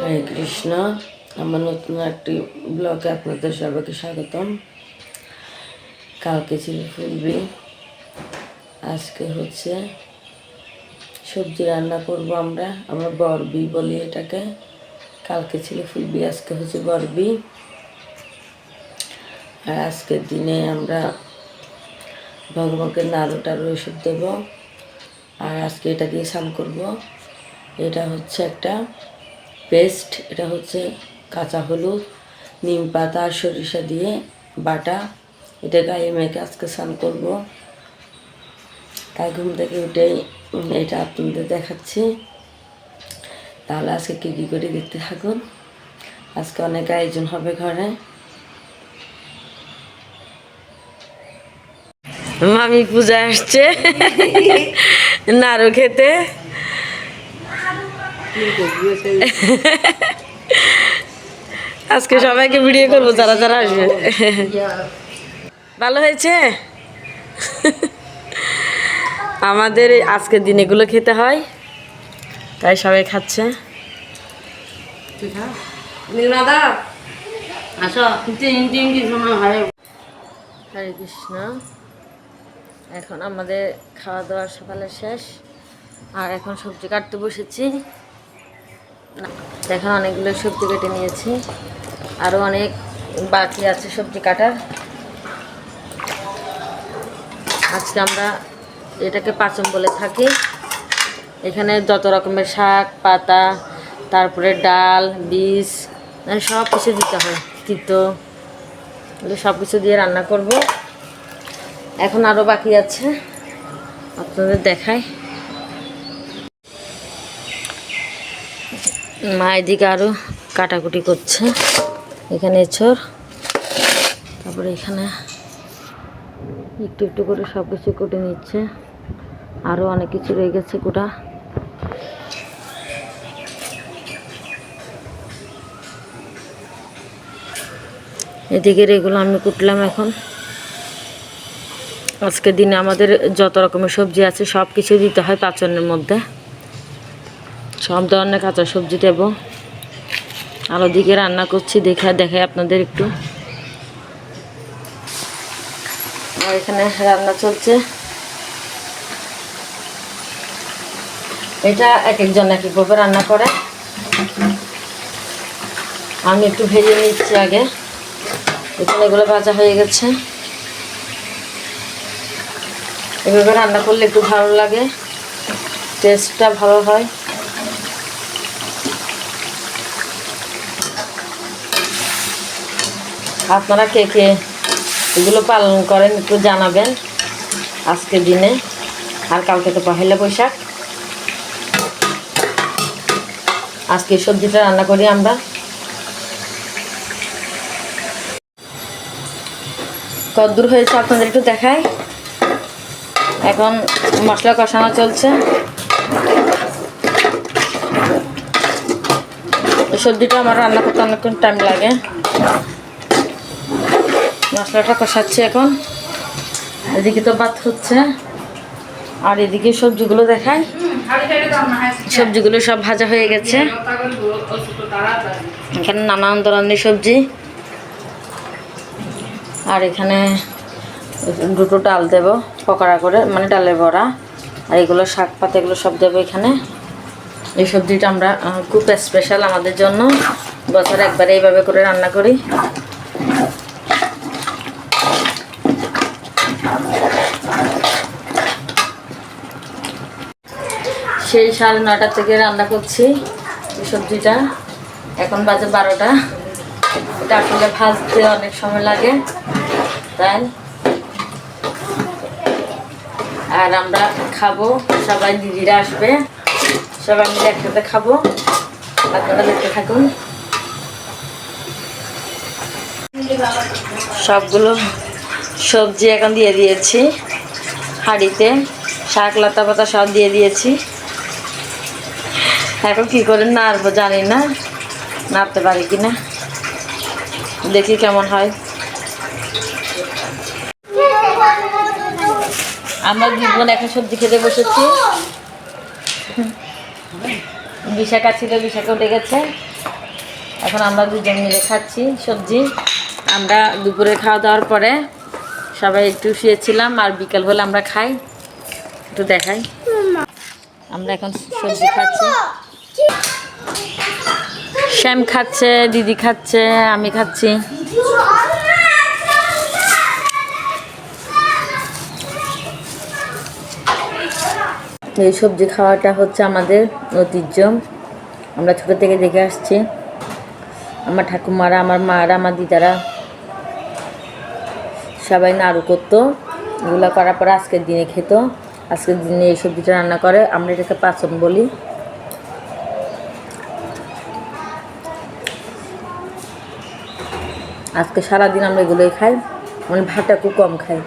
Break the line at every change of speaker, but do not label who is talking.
হরে কৃষ্ণ, আমার নতুন একটি ব্লগে আপনাদের সবাইকে স্বাগতম। কালকে ছিল ফুলবি, আজকে হচ্ছে সবজি রান্না করব আমরা আমরা বরবি বলি এটাকে। কালকে ছিল ফুলবি, আজকে হচ্ছে বরবি। আর আজকের দিনে আমরা ভগবানকে নাড়ু টাড়ু এসব দেবো। আর আজকে এটা দিয়ে স্নান করব। এটা হচ্ছে একটা পেস্ট এটা হচ্ছে কাঁচা হলুদ নিম পাতা আর সরিষা দিয়ে বাটা। এটা গায়ে মেখে আজকে স্নান করব। তাই ঘুম থেকে উঠেই এটা আপনাদের দেখাচ্ছি। তাহলে আজকে কী কী করে দেখতে থাকুন? আজকে অনেক আয়োজন হবে ঘরে। মামি পূজা আসছে। নাড়ু খেতে। আজকে সবাইকে ভিডিও করব যারা যারা আসবে। ভালো হয়েছে? আমাদের আজকের দিন এগুলো খেতে হয় তাই সবাই খাচ্ছে। হরে কৃষ্ণ। এখন আমাদের খাওয়া দাওয়া সকালে শেষ। আর এখন সবজি কাটতে বসেছি। এখন অনেকগুলো সবজি কেটে নিয়েছি। আরও অনেক বাকি আছে সবজি কাটার। আজকে আমরা এটাকে পাচন বলে থাকি। এখানে যত রকমের শাক, পাতা, তারপরে ডাল, বীজ মানে সব কিছু দিতে হয়, তিতো। সব কিছু দিয়ে রান্না করব। এখন আরও বাকি আছে। আপনাদের দেখাই। মা এদিকে আরও কাটাকুটি করছে। এখানে এছর, তারপরে এখানে একটু একটু করে সব কিছু কুটে নিচ্ছে। আরও অনেক কিছু রয়ে গেছে কুটা এদিকের এগুলো আমি কুটলাম এখন। আজকের দিনে আমাদের যত রকমের সবজি আছে সব কিছু দিতে হয় পাচনের মধ্যে। সব ধরনের কাঁচা সবজি দেব। আর দিকে রান্না করছি, দেখে দেখাই আপনাদের একটু। আর এখানে রান্না চলছে। এটা এক একজন এক একভাবে রান্না করে। আমি একটু ভেজে নিচ্ছি আগে। এখানে এগুলো ভাজা হয়ে গেছে। এভাবে রান্না করলে একটু ভালো লাগে। টেস্টটা ভালো হয়। আপনারা কে কে এগুলো পালন করেন একটু জানাবেন আজকের দিনে। আর কালকে তো পহেলা বৈশাখ। আজকে সবজিটা রান্না করি আমরা। কদ্দূর হয়েছে আপনাদের একটু দেখাই। এখন মশলা কষানো চলছে। সবজিটা আমার রান্না করতে অনেকক্ষণ টাইম লাগে। মশলাটা কষাচ্ছি এখন। এদিকে তো ভাত হচ্ছে। আর এদিকে সবজিগুলো দেখাই। সবজিগুলো সব ভাজা হয়ে গেছে। এখানে নানান ধরনের সবজি। আর এখানে দুটো ডাল দেব, পকোড়া করে মানে ডালের বড়া। আর এগুলো শাক পাতা, এগুলো সব দেবো এখানে। এই সবজিটা আমরা খুব স্পেশাল আমাদের জন্য। বছরে একবারে এইভাবে করে রান্না করি। সেই সাড়ে নটা থেকে রান্না করছি সবজিটা। এখন বাজে বারোটা। এটা আসলে ভাজতে অনেক সময় লাগে, তাই। আর আমরা খাব, সবাই দিদিরা আসবে। সবাই মিলে একসাথে খাব। আপনারা দেখতে থাকুন। সবগুলো সবজি এখন দিয়ে দিয়েছি। হাঁড়িতে শাক, লতা পাতা সব দিয়ে দিয়েছি। এখন কী করে নাড়বো জানি না। নাড়তে পারি কি না দেখি কেমন হয়। আমরা দুজন এখন সবজি খেতে বসেছি। বিশাখা ছিল, বিশাখা উঠে গেছে। এখন আমরা দুজন মিলে খাচ্ছি সবজি। আমরা দুপুরে খাওয়া দাওয়ার পরে সবাই একটু শুয়েছিলাম আর বিকাল হলে আমরা খাই। একটু দেখাই। আমরা এখন সবজি খাচ্ছি। শ্যাম খাচ্ছে, দিদি খাচ্ছে, আমি খাচ্ছি। এই সবজি খাওয়াটা হচ্ছে আমাদের ঐতিহ্য। আমরা ছোটো থেকে দেখে আসছি। আমার ঠাকুমারা, আমার মারা, আমার দিদারা সবাই নাড়ু করতো। এগুলো করার পরে আজকের দিনে খেত। আজকের দিনে এই সবজিটা রান্না করে। আমরা এটাকে পাচন বলি। আজকে সারাদিন আমরা এগুলোই খাই মানে ভাতটা খুব কম খাই।